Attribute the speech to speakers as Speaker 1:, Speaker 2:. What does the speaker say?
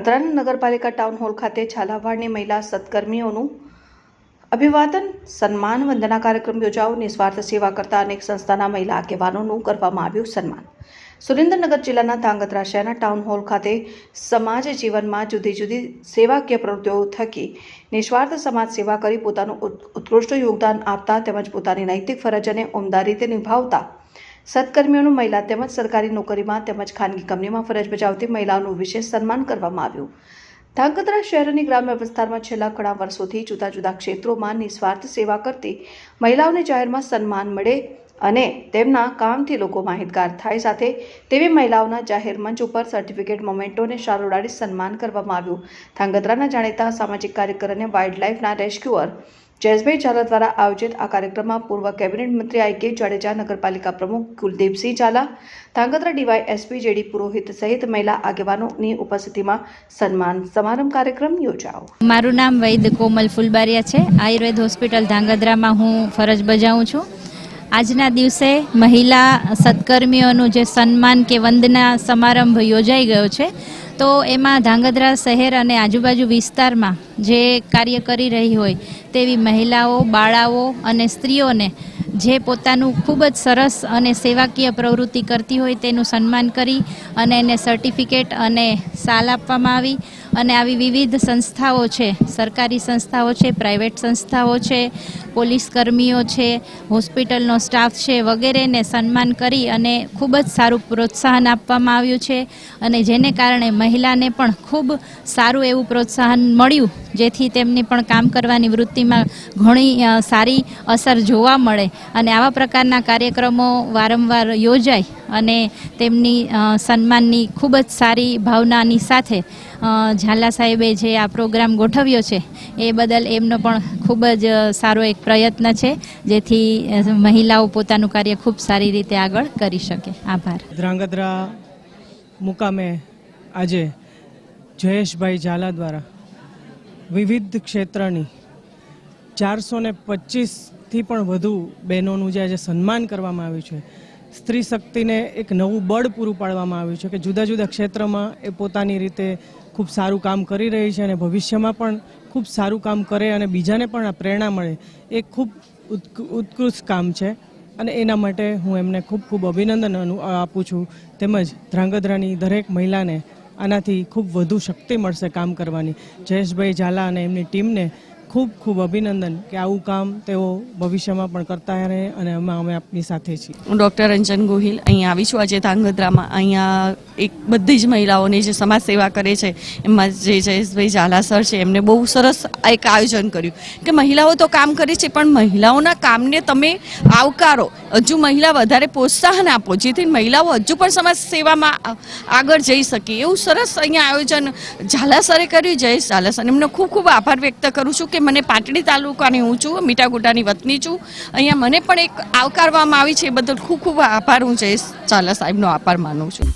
Speaker 1: ધાંગધ્રા નગરપાલિકા town hall ખાતે ઝાલાવાડની મહિલા સત્કર્મીઓનું અભિવાદન, સન્માન, વંદના કાર્યક્રમ યોજાઓ નિસ્વાર્થ સેવા કરતા અનેક સંસ્થાના મહિલા આગેવાનોનું કરવામાં આવ્યું સન્માન. સુરેન્દ્રનગર જિલ્લાના ધાંગધ્રા શહેરના ટાઉન હોલ ખાતે સમાજ જીવનમાં જુદી જુદી સેવાકીય પ્રવૃત્તિઓ થકી નિસ્વાર્થ સમાજ સેવા કરી પોતાનું ઉત્કૃષ્ટ યોગદાન આપતા તેમજ પોતાની નૈતિક ફરજ અને ઉમદા રીતે નિભાવતા સત્કર્મીઓનું મહિલા તેમજ સરકારી નોકરીમાં તેમજ ખાનગી કંપનીમાં ફરજ બજાવતી મહિલાઓનું વિશેષ સન્માન કરવામાં આવ્યું. ધાંગધ્રા શહેરની ગ્રામ્ય વિસ્તારમાં છેલ્લા ઘણા વર્ષોથી જુદા જુદા ક્ષેત્રોમાં નિસ્વાર્થ સેવા કરતી મહિલાઓને જાહેરમાં સન્માન મળે અને તેમના કામથી લોકો માહિતગાર થાય સાથે તેવી મહિલાઓના જાહેર મંચ ઉપર સર્ટિફિકેટ મોમેન્ટોને શાલ ઉડાડી સન્માન કરવામાં આવ્યું. ધાંગધ્રાના જાણીતા સામાજિક કાર્યકર અને વાઇલ્ડ લાઇફના રેસ્ક્યુઅર જયેશભાઈ ઝાલા દ્વારા આયોજિત આ કાર્યક્રમમાં પૂર્વ કેબિનેટ મંત્રી આઈ કે જાડેજા, નગરપાલિકા પ્રમુખ Kuldeepsinh Zala, Dhrangadhra DY SP JD Purohit સહિત મહિલા આગેવાનોની ઉપસ્થિતિમાં સન્માન સમારંભ કાર્યક્રમ યોજાયો.
Speaker 2: મારું નામ વૈદ કોમલ ફુલબારિયા છે. આયુર્વેદ હોસ્પિટલ ધાંગધ્રામાં હું ફરજ બજાવું છું. આજના દિવસે મહિલા સત્કર્મીઓનું જે સન્માન કે વંદના સમારંભ યોજાઈ ગયો છે તો એમાં ધાંગધ્રા શહેર અને આજુબાજુ વિસ્તારમાં જે કાર્ય કરી રહી હોય તેવી મહિલાઓ, બાળાઓ અને સ્ત્રીઓને જે પોતાનું ખૂબ જ સરસ અને સેવાકીય પ્રવૃત્તિ કરતી હોય તેનું સન્માન કરી અને એને સર્ટિફિકેટ અને સાલ આપવામાં આવી. અને આવી વિવિધ સંસ્થાઓ છે, સરકારી સંસ્થાઓ છે પ્રાઇવેટ સંસ્થાઓ છે, પોલીસ કર્મીઓ છે હોસ્પિટલનો સ્ટાફ છે, વગેરેને સન્માન કરી અને ખૂબ જ સારું પ્રોત્સાહન આપવામાં આવ્યું છે. અને જેને કારણે મહિલાને પણ ખૂબ સારું એવું પ્રોત્સાહન મળ્યું. જેથી તેમની પણ કામ કરવાની વૃત્તિમાં ઘણી સારી અસર જોવા મળે. અને આવા પ્રકારના કાર્યક્રમો વારંવાર યોજાય અને તેમની સન્માનની ખૂબ જ સારી ભાવનાની સાથે ઝાલા સાહેબે જે આ પ્રોગ્રામ ગોઠવ્યો છે, એ બદલ એમનો પણ ખૂબ જ સારો એક પ્રયત્ન છે, જેથી મહિલાઓ પોતાનું કાર્ય ખૂબ સારી રીતે આગળ કરી શકે. આભાર.
Speaker 3: ધ્રાંગધ્રા મુકામે આજે જયેશભાઈ ઝાલા દ્વારા વિવિધ ક્ષેત્રની ચારસો ને પચીસથી પણ વધુ બહેનોનું જે આજે સન્માન કરવામાં આવ્યું છે. સ્ત્રી શક્તિને એક નવું બળ પૂરું પાડવામાં આવ્યું છે કે જુદા જુદા ક્ષેત્રમાં એ પોતાની રીતે ખૂબ સારું કામ કરી રહી છે અને ભવિષ્યમાં પણ ખૂબ સારું કામ કરે અને બીજાને પણ આ પ્રેરણા મળે, એ ખૂબ ઉત્ક- ઉત્કૃષ્ટ કામ છે. અને એના માટે હું એમને ખૂબ ખૂબ અભિનંદન આપું છું. તેમજ ધ્રાંગધ્રાની દરેક મહિલાને આનાથી ખૂબ વધુ શક્તિ મળશે કામ કરવાની. જયેશભાઈ ઝાલા અને એમની ટીમને ખૂબ ખૂબ અભિનંદન કે આવું કામ તેઓ ભવિષ્યમાં પણ કરતા રહે અને અમે અમે આપની સાથે છીએ.
Speaker 4: હું ડૉક્ટર રંજન ગોહિલ અહીંયા આવી છું. આજે ધાંગધ્રામાં અહીંયા એક બધી જ મહિલાઓની જે સમાજ સેવા કરે છે, એમાં જે જયેશભાઈ ઝાલા સર છે, એમને બહુ સરસ એક આયોજન કર્યું. કે મહિલાઓ તો કામ કરે છે, પણ મહિલાઓના કામને તમે આવકારો. હજુ મહિલા વધારે પ્રોત્સાહન આપો, જેથી મહિલાઓ હજુ પણ સમાજ સેવામાં આગળ જઈ શકે. એવું સરસ અહીંયા આયોજન ઝાલા સરે કર્યું. જયેશ ઝાલા સર, એમનો ખૂબ ખૂબ આભાર વ્યક્ત કરું છું કે મને પાટડી તાલુકાની હું છું મીઠાગુડાની વતની છું. અહીંયા મને પણ એક આવકારવામાં આવી છે એ બદલ ખૂબ ખૂબ આભાર હું જયેશ ચાલા સાહેબનો આભાર માનું છું.